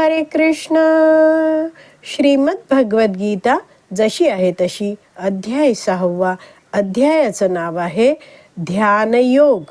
हरे कृष्ण. श्रीमद भगवद्गीता जशी आहे तशी अध्याय सहावा. अध्यायाचं नाव आहे ध्यानयोग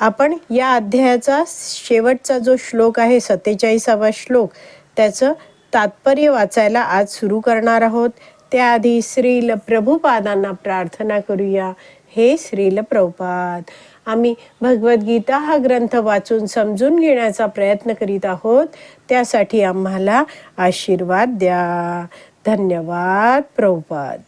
आपण या अध्यायाचा शेवटचा जो श्लोक आहे सत्तेचाळीसावा श्लोक त्याचं तात्पर्य वाचायला आज सुरू करणार आहोत. त्याआधी श्रील प्रभुपादांना प्रार्थना करूया. हे श्रील प्रभुपाद आम्ही भगवद्गीता हा ग्रंथ वाचून समजून घेण्याचा प्रयत्न करीत आहोत. त्यासाठी आम्हाला आशीर्वाद द्या. धन्यवाद प्रभुपाद.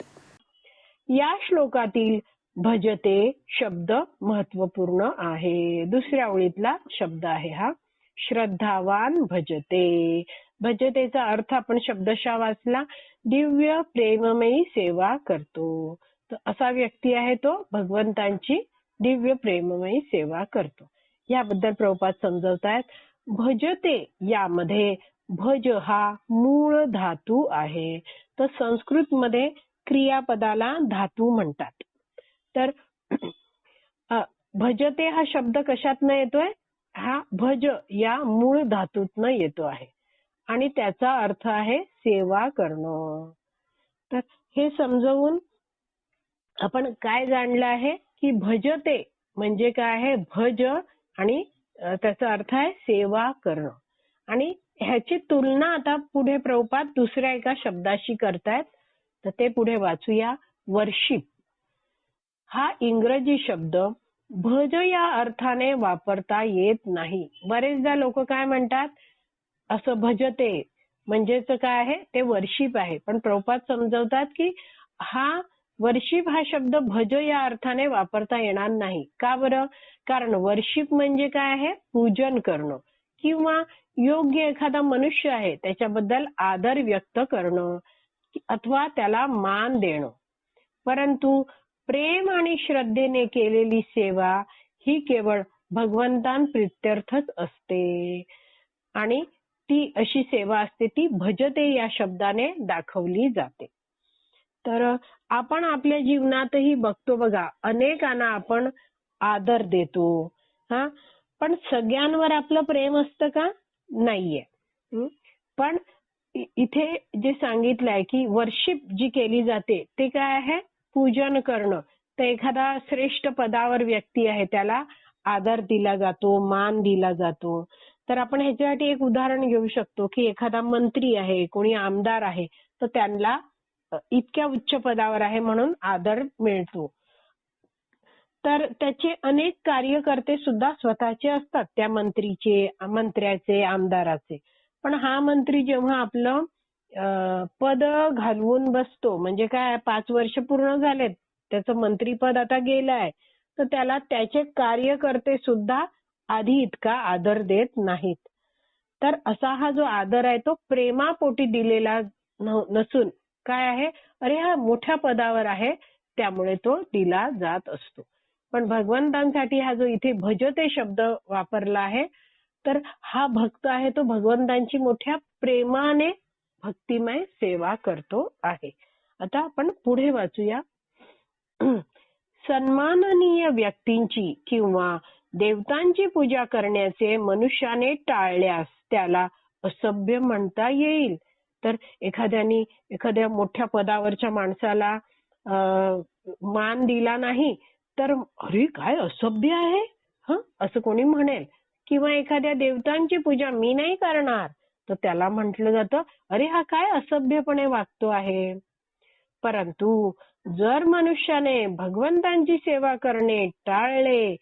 या श्लोकातील भजते शब्द महत्त्वपूर्ण आहे. दुसऱ्या ओळीतला शब्द आहे हा. श्रद्धावान भजते. भजतेचा अर्थ आपण शब्दशः वाचला दिव्य प्रेममयी सेवा करतो. तर असा व्यक्ती आहे तो भगवंतांची दिव्य प्रेममयी सेवा करतो. याबद्दल प्रभुपाद समजवतायत भजते यामध्ये भज हा मूळ धातू आहे. तर संस्कृत मध्ये क्रियापदाला धातू म्हणतात. तर भजते हा शब्द कशातनं येतोय? हा भज या मूळ धातूतनं येतो आहे. आणि त्याचा अर्थ आहे सेवा करणं. तर हे समजवून आपण काय जाणलं आहे? की भजते म्हणजे काय आहे? भज आणि त्याचा अर्थ आहे सेवा करणं. आणि ह्याची तुलना आता पुढे प्रभुपाद दुसऱ्या एका शब्दाशी करतायत तर ते पुढे वाचूया. वर्शिप हा इंग्रजी शब्द भज या अर्थाने वापरता येत नाही. बरेचदा लोक काय म्हणतात? असं भजते म्हणजेच काय आहे? ते वर्शिप आहे. पण प्रभुपाद समजवतात की हा वर्शिप हा शब्द भज या अर्थाने वापरता येणार नाही. का बरं? कारण वर्शिप म्हणजे काय आहे? पूजन करणं. किंवा योग्य एखादा मनुष्य आहे त्याच्याबद्दल आदर व्यक्त करणं. अथवा त्याला मान देणं. परंतु प्रेम आणि श्रद्धेने केलेली सेवा ही केवळ भगवंतान प्रित्यर्थच असते. आणि ती अशी सेवा असते ती भजते या शब्दाने दाखवली जाते. तर आपण आपल्या जीवनातही बघतो बघा अनेकांना आपण आदर देतो. हा? पण सगळ्यांवर आपलं प्रेम असतं का? नाहीये. पण इथे जे सांगितलंय की वर्शिप जी केली जाते ते काय आहे? पूजन करणं. तर एखादा श्रेष्ठ पदावर व्यक्ती आहे त्याला आदर दिला जातो मान दिला जातो. तर आपण ह्याच्यासाठी एक उदाहरण घेऊ शकतो की एखादा मंत्री आहे कोणी आमदार आहे तर त्यांना इतक्या उच्च पदावर आहे म्हणून आदर मिळतो. तर त्याचे अनेक कार्यकर्ते सुद्धा स्वतःचे असतात त्या मंत्रीचे मंत्र्याचे आमदाराचे. पण हा मंत्री जेव्हा आपलं पद घालवून बसतो म्हणजे काय पाच वर्ष पूर्ण झालेत त्याचं मंत्रीपद आता गेलं आहे तर त्याला त्याचे कार्यकर्ते सुद्धा आधी इतका आदर देत नाहीत. तर असा हा जो आदर आहे तो प्रेमापोटी दिलेला नसून काय आहे? अरे हा मोठ्या पदावर आहे. त्यामुळे तो दिला जात असतो. पण भगवंतांसाठी हा जो इथे भजते शब्द वापरला आहे तर हा भक्त आहे तो भगवंतांची मोठ्या प्रेमाने भक्तिमय सेवा करतो आहे. आता आपण पुढे वाचूया. सन्माननीय व्यक्तींची किंवा देवतांची पूजा करण्याचे मनुष्याने टाळल्यास त्याला असभ्य म्हणता येईल. तर एखाद्यानी एखाद्या मोठ्या पदावरच्या माणसाला मान दिला नाही तर अरे काय असभ्य आहे? असं कोणी म्हणेल? किंवा एखाद्या देवतांची पूजा मी नाही करणार? तर त्याला म्हटलं जातं अरे हा काय असभ्यपणे वागतो आहे? परंतु जर मनुष्याने भगवंतांची सेवा करणे टाळले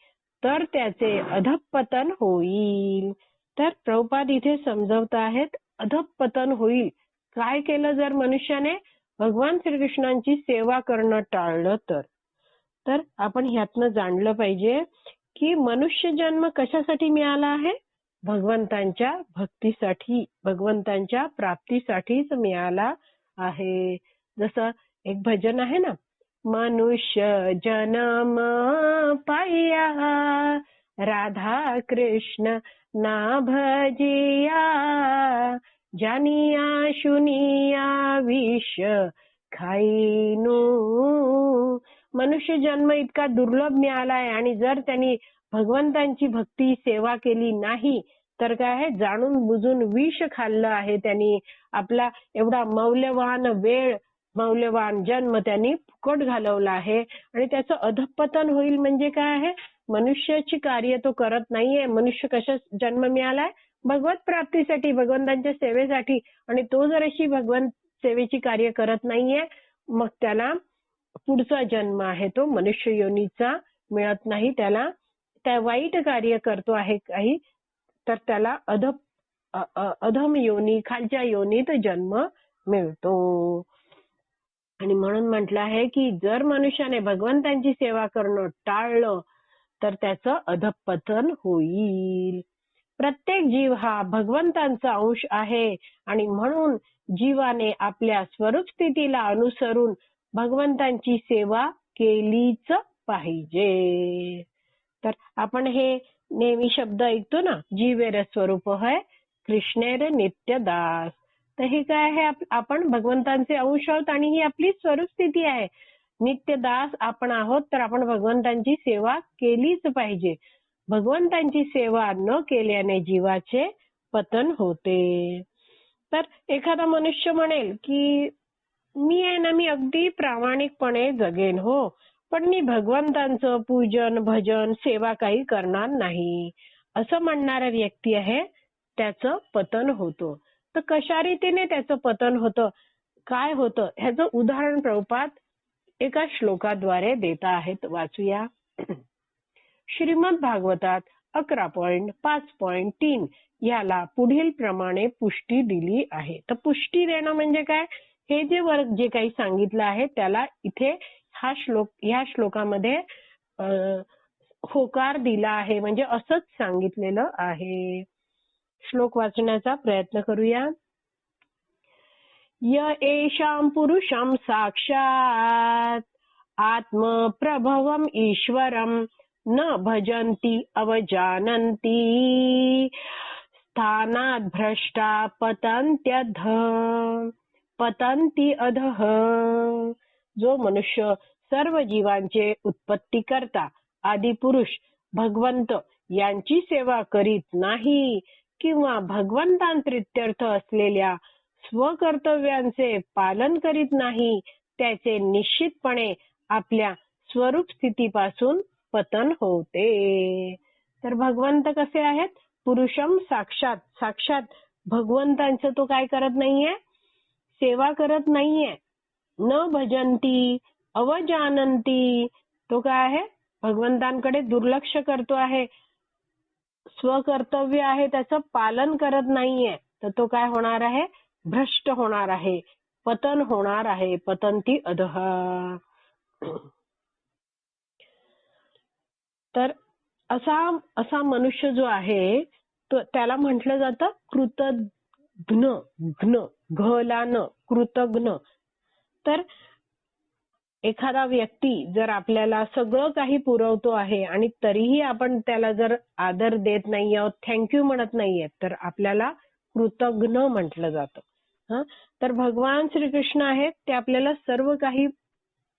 तर त्याचे अधपतन होईल. तर प्रभुपाद इथे समजवत आहेत अधपतन होईल. काय केलं जर मनुष्याने? भगवान श्रीकृष्णांची सेवा करणं टाळलं तर. तर आपण ह्यातनं जाणलं पाहिजे की मनुष्य जन्म कशासाठी मिळाला आहे? भगवंतांच्या भक्तीसाठी भगवंतांच्या प्राप्तीसाठीच मिळाला आहे. जसं एक भजन आहे ना मनुष्य जन्म पाया राधा कृष्ण ना भजिया जानिया शुनिया विष खाईनो. मनुष्य जन्म इतका दुर्लभ मिळालाय आणि जर त्यांनी भगवंतांची भक्ती सेवा केली नाही तर काय आहे? जाणून बुजून विष खाल्लं आहे त्यांनी. आपला एवढा मौल्यवान वेळ मौल्यवान जन्म त्यांनी फुकट घालवला आहे. आणि त्याचं अधपतन होईल म्हणजे काय आहे? मनुष्याची कार्य तो करत नाहीये. मनुष्य कशा जन्म मिळालाय? भगवत प्राप्तीसाठी भगवंतांच्या सेवेसाठी आणि तो जर अशी भगवंत सेवेची कार्य करत नाहीये मग त्याला पुढचा जन्म आहे तो. मनुष्य योनीचा मिळत नाही. त्याला त्या वाईट कार्य करतो आहे काही तर त्याला अध अधम योनी खालच्या योनीत जन्म मिळतो. आणि म्हणून म्हटलं आहे की जर मनुष्याने भगवंतांची सेवा करणं टाळलं तर त्याचं अधपतन होईल. प्रत्येक जीव हा भगवंतांचा अंश आहे आणि म्हणून जीवाने आपल्या स्वरूप स्थितीला अनुसरून भगवंतांची सेवा केलीच पाहिजे. तर आपण हे नेहमी शब्द ऐकतो ना जीवेर स्वरूप है कृष्णेर नित्य दास. तर हे काय आहे? आपण भगवंतांचे अंश आहोत आणि ही आपली स्वरूप स्थिती आहे. नित्य दास आपण आहोत तर आपण भगवंतांची सेवा केलीच पाहिजे. भगवंतांची सेवा न केल्याने जीवाचे पतन होते. तर एखादा मनुष्य म्हणेल की मी आहे ना मी अगदी प्रामाणिकपणे जगेन हो. पण मी भगवंतांचं पूजन भजन सेवा काही करणार नाही. असं म्हणणारा व्यक्ती आहे त्याचं पतन होतं. तर कशा रीतीने त्याचं पतन होतं? काय होतं? ह्याचं उदाहरण प्रभुपात एका श्लोकाद्वारे देता आहेत. वाचूया. श्रीमद भागवतात अकरा पॉइंट पाच पॉइंट तीन याला पुढील प्रमाणे पुष्टी दिली आहे. तर पुष्टी देणं म्हणजे काय? हे जे वर्ग जे काही सांगितलं आहे त्याला इथे हा श्लोक ह्या श्लोकामध्ये होकार दिला आहे. म्हणजे असंच सांगितलेलं आहे. श्लोक वाचण्याचा प्रयत्न करूया. य एषां पुरुषं साक्षात आत्मप्रभवम ईश्वरम न भजन्ति अवजानन्ति। स्थानात् भ्रष्टा पतन्त्यध। पतन्ति अधः। जो मनुष्य सर्व जीवांचे उत्पत्ती करता आदी पुरुष भगवंत यांची सेवा करीत नाही किंवा भगवंतांत्रित्यर्थ असलेल्या स्वकर्तव्यांचे पालन करीत नाही त्याचे निश्चितपणे आपल्या स्वरूप स्थितीपासून पतन होते. तर भगवंत कसे आहेत? पुरुषम साक्षात. साक्षात भगवंतांचं तो काय करत नाहीये? सेवा करत नाहीये. न भजंती अवजानंती तो काय आहे? भगवंतांकडे दुर्लक्ष करतो आहे. स्वकर्तव्य आहे त्याचं पालन करत नाहीये. तर तो काय होणार आहे? भ्रष्ट होणार आहे. पतन होणार आहे. पतंती अधः. तर असा असा मनुष्य जो आहे तो त्याला म्हटलं जातं कृतघ्न घ्न घला न कृतघ्न तर एखादा व्यक्ती जर आपल्याला सगळं काही पुरवतो आहे आणि तरीही आपण त्याला जर आदर देत नाही आहोत थँक्यू म्हणत नाहीये तर आपल्याला कृतघ्न म्हटलं जातं. तर भगवान श्रीकृष्ण आहेत ते आपल्याला सर्व काही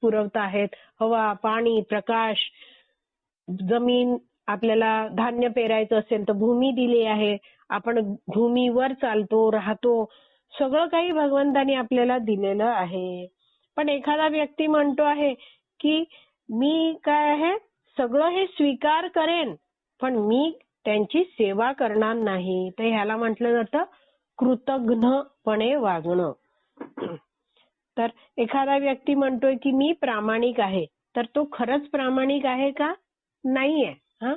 पुरवत आहेत. हवा पाणी प्रकाश जमीन आपल्याला धान्य पेरायचं असेल तर भूमी दिली आहे. आपण भूमीवर चालतो राहतो. सगळं काही भगवंतानी आपल्याला दिलेलं आहे. पण एखादा व्यक्ती म्हणतो आहे की मी काय आहे? सगळं हे स्वीकार करेन पण मी त्यांची सेवा करणार नाही. तर ह्याला म्हटलं जातं कृतघ्नपणे वागणं. तर एखादा व्यक्ती म्हणतोय की मी प्रामाणिक आहे. तर तो खरंच प्रामाणिक आहे का? नाहीये. हा?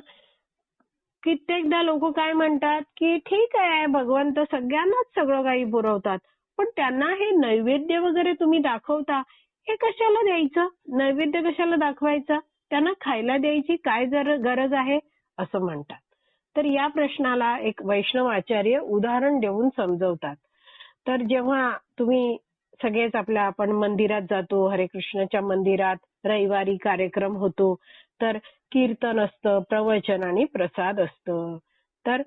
कित्येकदा लोक काय म्हणतात की ठीक आहे भगवंत सगळ्यांनाच सगळं काही पुरवतात. पण त्यांना हे नैवेद्य वगैरे तुम्ही दाखवता हे कशाला द्यायचं? नैवेद्य कशाला दाखवायचं? त्यांना खायला द्यायची काय जर गरज आहे? असं म्हणतात. तर या प्रश्नाला एक वैष्णव आचार्य उदाहरण देऊन समजवतात. तर जेव्हा तुम्ही सगळेच आपल्या आपण मंदिरात जातो हरे कृष्णाच्या मंदिरात रविवारी कार्यक्रम होतो तर कीर्तन असतं प्रवचन आणि प्रसाद असतं. तर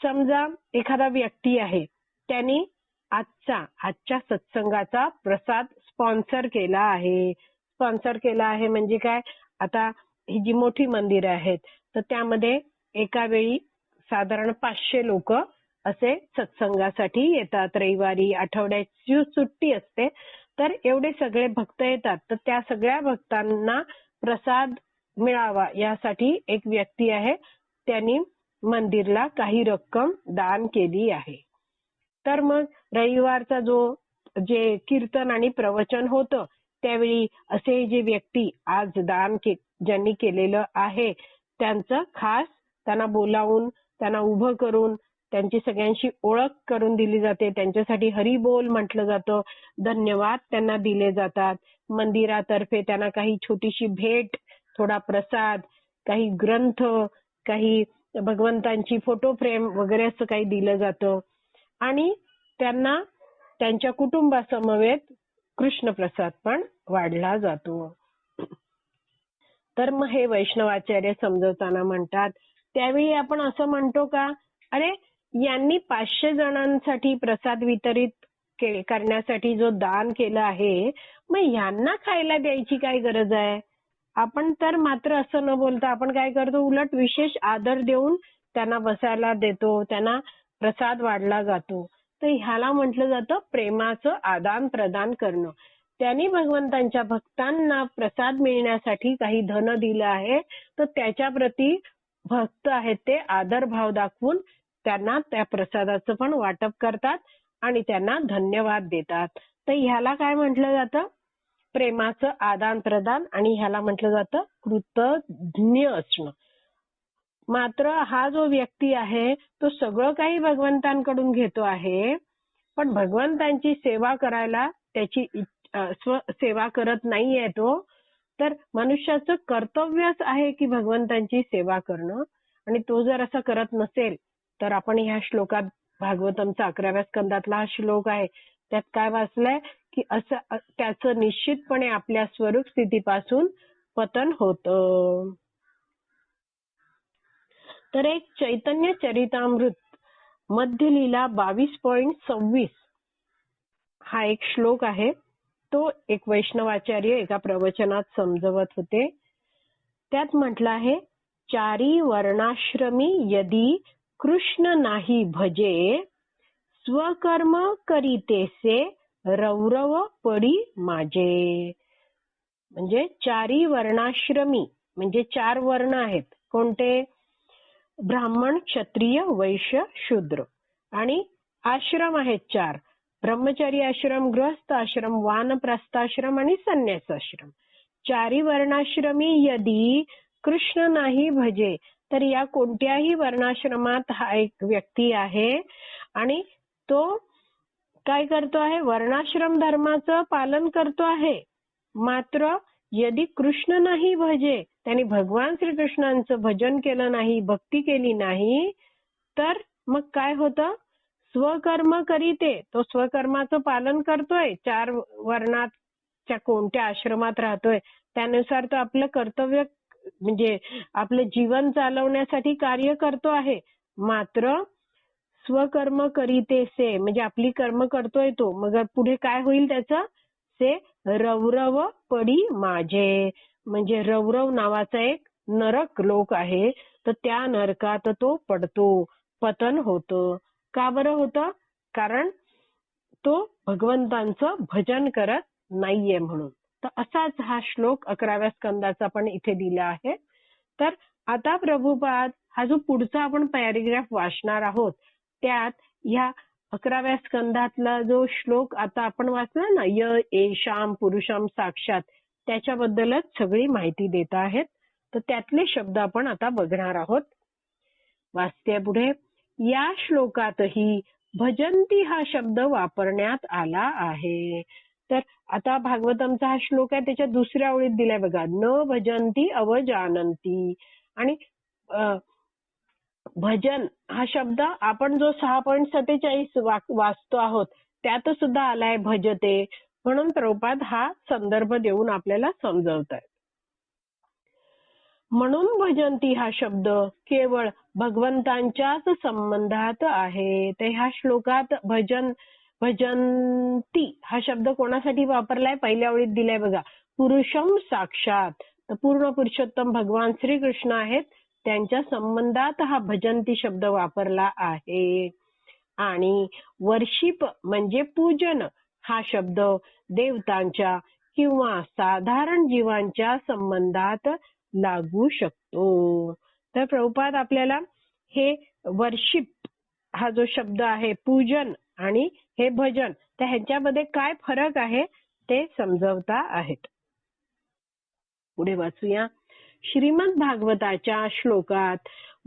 समजा एखादा व्यक्ती आहे त्यांनी आजचा आजच्या सत्संगाचा प्रसाद स्पॉन्सर केला आहे. स्पॉन्सर केला आहे म्हणजे काय? आता ही जी मोठी मंदिरं आहेत तर त्यामध्ये एका वेळी साधारण पाचशे लोक असे सत्संगासाठी येतात. रविवारी आठवड्याची सुट्टी असते. तर एवढे सगळे भक्त येतात. तर त्या सगळ्या भक्तांना प्रसाद मिळावा. यासाठी एक व्यक्ती आहे. त्यांनी मंदिरला काही रक्कम दान केली आहे. तर मग रविवारचा जो जे कीर्तन आणि प्रवचन होतं त्यावेळी असे जे व्यक्ती आज दान के ज्यांनी केलेलं आहे त्यांचं खास त्यांना बोलावून त्यांना उभं करून त्यांची सगळ्यांशी ओळख करून दिली जाते. त्यांच्यासाठी हरिबोल म्हटलं जातं. धन्यवाद त्यांना दिले जातात. मंदिरातर्फे त्यांना काही छोटीशी भेट थोडा प्रसाद काही ग्रंथ काही भगवंतांची फोटो फ्रेम वगैरे असं काही दिलं जातं. आणि त्यांना त्यांच्या कुटुंबासमवेत कृष्ण प्रसाद पण वाढला जातो. तर मग हे वैष्णवाचार्य समजवताना म्हणतात त्यावेळी आपण असं म्हणतो का? अरे यांनी पाचशे जणांसाठी प्रसाद वितरित करण्यासाठी जो दान केलं आहे मग यांना खायला द्यायची काय गरज आहे? आपण तर मात्र असं न बोलता आपण काय करतो उलट विशेष आदर देऊन त्यांना बसायला देतो त्यांना प्रसाद वाढला जातो. तर ह्याला म्हटलं जातं प्रेमाचं आदान प्रदान करणं. त्यांनी भगवंतांच्या भक्तांना प्रसाद मिळण्यासाठी काही धन दिलं आहे तर त्याच्या प्रती भक्त आहेत ते आदर भाव दाखवून त्यांना त्या प्रसादाचं पण वाटप करतात आणि त्यांना धन्यवाद देतात. तर ह्याला काय म्हटलं जातं? प्रेमाचं आदान प्रदान आणि ह्याला म्हटलं जातं कृतज्ञ असणं. मात्र हा जो व्यक्ती आहे तो सगळं काही भगवंतांकडून घेतो आहे पण भगवंतांची सेवा करायला त्याची स्व सेवा करत नाहीये तो. तर मनुष्याचं कर्तव्यच आहे की भगवंतांची सेवा करणं. आणि तो जर असं करत नसेल तर आपण ह्या श्लोकात भागवतमचा अकराव्या स्कंदातला हा श्लोक आहे त्यात काय वाचलंय? की असं त्याचं निश्चितपणे आपल्या स्वरूप स्थितीपासून पतन होतं. तर एक चैतन्य चरितामृत मध्य लीला बावीस पॉइंट सव्वीस. हा एक श्लोक आहे. तो एक वैष्णवाचार्य एका प्रवचनात समजवत होते. त्यात म्हटलं आहे चारी वर्णाश्रमी यदी कृष्ण नाही भजे स्वकर्म करीतेसे रौरव पडी माझे. म्हणजे चारी वर्णाश्रमी म्हणजे चार वर्ण आहेत. कोणते? ब्राह्मण क्षत्रिय वैश्य शूद्र. आणि आश्रम आहेत चार. ब्रह्मचारी आश्रम गृहस्थ आश्रम वानप्रस्थाश्रम आणि संन्यासाश्रम चारी वर्णाश्रमी यदी कृष्ण नाही भजे तर या कोणत्याही वर्णाश्रमात हा एक व्यक्ती आहे. आणि तो काय करतो आहे? वर्णाश्रम धर्माचं पालन करतो आहे. मात्र यदि कृष्ण नाही भजे त्याने भगवान श्रीकृष्णांचं भजन केलं नाही भक्ती केली नाही तर मग काय होतं? स्वकर्म करीते. तो स्वकर्माचं पालन करतोय. चार वर्णाच्या कोणत्या आश्रमात राहतोय? त्यानुसार तो आपलं कर्तव्य म्हणजे आपलं जीवन चालवण्यासाठी कार्य करतो आहे. मात्र स्वकर्म करीते से. म्हणजे आपली कर्म करतोय तो. मग पुढे काय होईल त्याचं? से रवरव पडी माझे. म्हणजे रवरव नावाचा एक नरक लोक आहे. तर त्या नरकात तो पडतो. पतन होतं. का बरं होतं? कारण तो भगवंतांचं भजन करत नाहीये म्हणून. तर असाच हा श्लोक अकराव्या स्कंदाचा पण इथे दिला आहे. तर आता प्रभुपाद हा जो पुढचा आपण पॅरेग्राफ वाचणार आहोत त्यात ह्या अकराव्या स्कंदातला जो श्लोक आता आपण वाचला ना य एशाम पुरुषाम साक्षात त्याच्याबद्दलच सगळी माहिती देत आहेत. तर त्यातले शब्द आपण आता बघणार आहोत. वाचते पुढे. या श्लोकातही भजंती हा शब्द वापरण्यात आला आहे. तर आता भागवतमचा हा श्लोक आहे त्याच्या दुसऱ्या ओळीत दिलाय बघा. न भजंती अवजानंती आणि भजन हा शब्द आपण जो सहा पॉईंट सत्तेचाळीस वाचतो आहोत त्यात सुद्धा आलाय भजते. म्हणून प्रभुपाद हा संदर्भ देऊन आपल्याला समजवत आहेत म्हणून भजंती हा शब्द केवळ भगवंतांच्याच संबंधात आहे. तर ह्या श्लोकात भजन भजंती हा शब्द कोणासाठी वापरलाय? पहिल्या ओळीत दिलाय बघा. पुरुषम साक्षात. तर पूर्ण पुरुषोत्तम भगवान श्रीकृष्ण आहेत. त्यांच्या संबंधात हा भजंती शब्द वापरला आहे. आणि वर्षिप म्हणजे पूजन हा शब्द देवतांच्या किंवा साधारण जीवांच्या संबंधात लागू शकतो. तर प्रभुपाद आपल्याला हे वर्षिप हा जो शब्द आहे पूजन आणि हे भजन तर ह्यांच्यामध्ये काय फरक आहे ते समजवता आहेत. पुढे वाचूया. श्रीमद भागवताच्या श्लोकात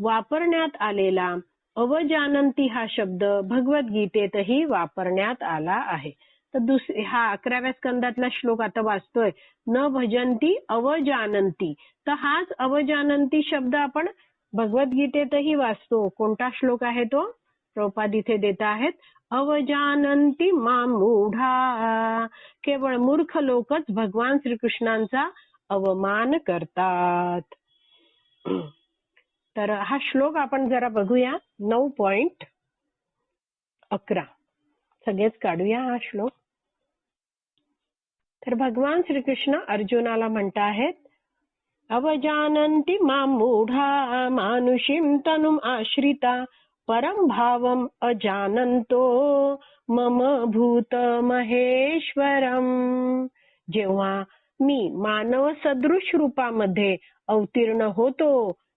वापरण्यात आलेला अवजानंती हा शब्द भगवद्गीतेतही वापरण्यात आला आहे. तर दुसरे हा अकराव्या स्कंदातला श्लोक आता वाचतोय. न भजंती अवजानंती. तर हाच अवजानंती शब्द आपण भगवद्गीतेतही वाचतो. कोणता श्लोक आहे तो? प्रपाद इथे देत आहेत. अवजानंती मामूढा केवळ मूर्ख लोकच भगवान श्रीकृष्णांचा अवमान करतात तर हा श्लोक आपण जरा बघूया. नऊ पॉइंट अकरा. सगळेच काढूया हा श्लोक. तर भगवान श्रीकृष्ण अर्जुनाला म्हणत आहेत अवजानंती मां मूढा मानुषीम तनुम आश्रिता परम भावम् अजानंतो मम भूत महेश्वरम जेव्हा मी मानव सदृश रूपामध्ये अवतीर्ण होतो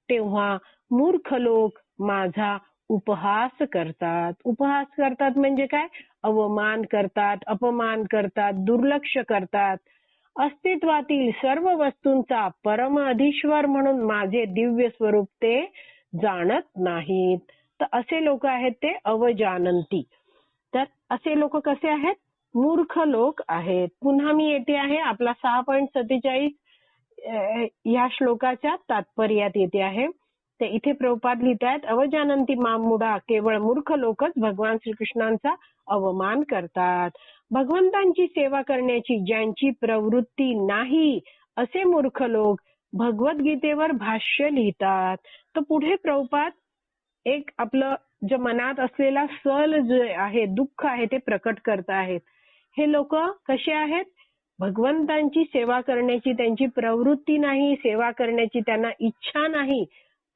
तेव्हा मूर्ख लोक माझा उपहास करतात. उपहास करतात म्हणजे काय? अवमान करतात अपमान करतात दुर्लक्ष करतात. अस्तित्वातील सर्व वस्तूंचा परम अधीश्वर म्हणून माझे दिव्य स्वरूप ते जाणत नाहीत. तर असे लोक आहेत ते अवजानंती. तर असे लोक कसे आहेत? मूर्ख लोक आहेत. पुन्हा मी येते आहे आपला सहा पॉईंट सत्तेचाळीस या श्लोकाच्या तात्पर्यात येते आहे. तर इथे प्रभुपाद लिहित आहेत अवजानंती मामुडा केवळ मूर्ख लोकच भगवान श्रीकृष्णांचा अवमान करतात. भगवंतांची सेवा करण्याची ज्यांची प्रवृत्ती नाही असे मूर्ख लोक भगवद्गीतेवर भाष्य लिहितात. तर पुढे प्रभुपाद एक आपलं जे मनात असलेला सल जे आहे दुःख आहे ते प्रकट करत आहेत. हे लोक कसे आहेत? भगवंतांची सेवा करण्याची त्यांची प्रवृत्ती नाही सेवा करण्याची त्यांना इच्छा नाही.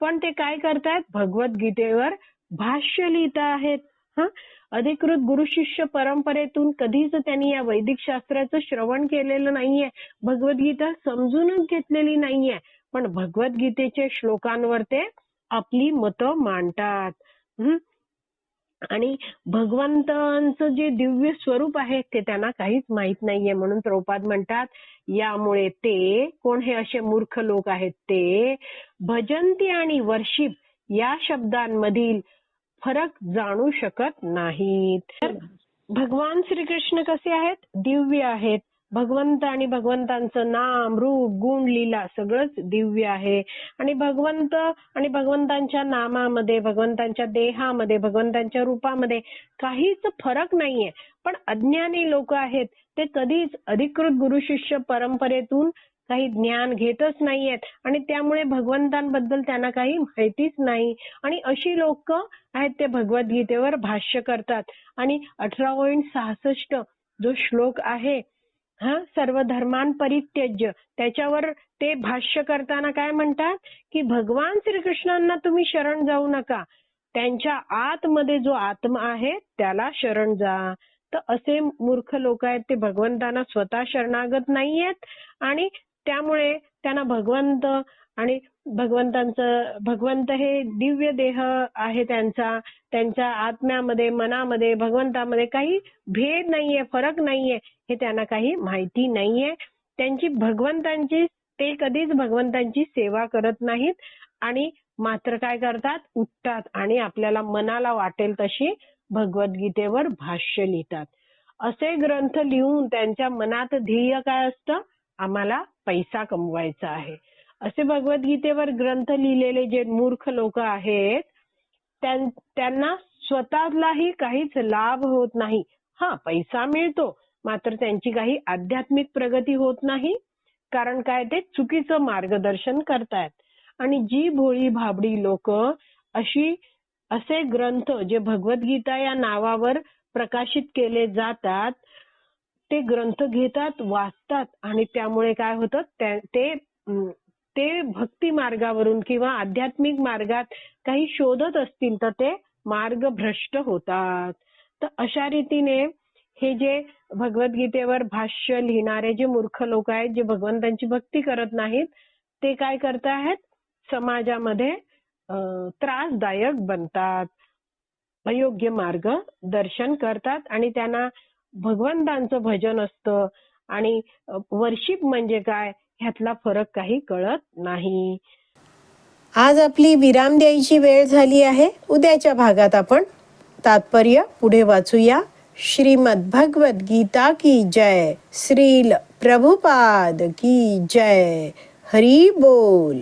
पण ते काय करतायत भगवद्गीतेवर भाष्य लिहित आहेत. हा? अधिकृत गुरु शिष्य परंपरेतून कधीच त्यांनी या वैदिक शास्त्राचं श्रवण केलेलं नाहीये. भगवद्गीता समजूनच घेतलेली नाहीये. पण भगवद्गीतेच्या श्लोकांवर ते आपली मतं मांडतात. आणि भगवंतांचं जे दिव्य स्वरूप आहे ते त्यांना काहीच माहीत नाहीये. म्हणून प्रभुपाद म्हणतात यामुळे ते कोण हे असे मूर्ख लोक आहेत? ते भजंती आणि वर्षिप या शब्दांमधील फरक जाणू शकत नाहीत. भगवान श्रीकृष्ण कसे आहेत? दिव्य आहेत. भगवंत आणि भगवंतांचं नाम रूप गुण लीला सगळंच दिव्य आहे. आणि भगवंत आणि भगवंतांच्या नामामध्ये भगवंतांच्या देहामध्ये भगवंतांच्या रूपामध्ये काहीच फरक नाहीये. पण अज्ञानी लोक आहेत ते कधीच अधिकृत गुरु शिष्य परंपरेतून काही ज्ञान घेतच नाहीयेत. आणि त्यामुळे भगवंतांबद्दल त्यांना काही माहितीच नाही. आणि अशी लोक आहेत ते भगवद्गीतेवर भाष्य करतात. आणि अठरा पॉईंट सहासष्ट जो श्लोक आहे हा सर्व धर्मान परित्यज्य त्याच्यावर ते भाष्य करताना काय म्हणतात? की भगवान श्रीकृष्णांना तुम्ही शरण जाऊ नका. त्यांच्या आतमध्ये जो आत्मा आहे त्याला शरण जा. तर असे मूर्ख लोक आहेत ते. भगवंतांना स्वतः शरणागत नाहीयेत. आणि त्यामुळे त्यांना भगवंत आणि भगवंतांचं भगवंत हे दिव्य देह आहे त्यांचा त्यांच्या आत्म्यामध्ये मनामध्ये भगवंतामध्ये काही भेद नाहीये फरक नाहीये हे त्यांना काही माहिती नाहीये. त्यांची भगवंतांची ते कधीच भगवंतांची सेवा करत नाहीत आणि मात्र काय करतात? उठतात आणि आपल्याला मनाला वाटेल तशी भगवद्गीतेवर भाष्य लिहितात. असे ग्रंथ लिहून त्यांच्या मनात ध्येय काय असतं? आम्हाला पैसा कमवायचा आहे. असे भगवद्गीतेवर ग्रंथ लिहिलेले जे मूर्ख लोक आहेत त्यांना स्वतःलाही काहीच लाभ होत नाही. हा पैसा मिळतो मात्र त्यांची काही आध्यात्मिक प्रगती होत नाही कारण काय ते चुकीचं मार्गदर्शन करतायत. आणि जी भोळी भाबडी लोक अशी असे ग्रंथ जे भगवद्गीता या नावावर प्रकाशित केले जातात ते ग्रंथ घेतात वाचतात आणि त्यामुळे काय होतं ते ते भक्ती मार्गावरून किंवा आध्यात्मिक मार्गात काही शोधत असतील तर ते मार्ग भ्रष्ट होतात. तर अशा रीतीने हे जे भगवद्गीतेवर भाष्य लिहिणारे जे मूर्ख लोक आहेत जे भगवंतांची भक्ती करत नाहीत ते काय करत आहेत समाजामध्ये त्रासदायक बनतात. अयोग्य मार्ग दर्शन करतात आणि त्यांना भगवंतांचं भजन असतं. आणि वर्शिप म्हणजे काय? ह्यातला फरक काही कळत नाही. आज आपली विराम द्यायची वेळ झाली आहे. उद्याच्या भागात आपण तात्पर्य पुढे वाचूया. श्रीमद भगवद गीता की जय. श्रील प्रभुपाद की जय. हरी बोल.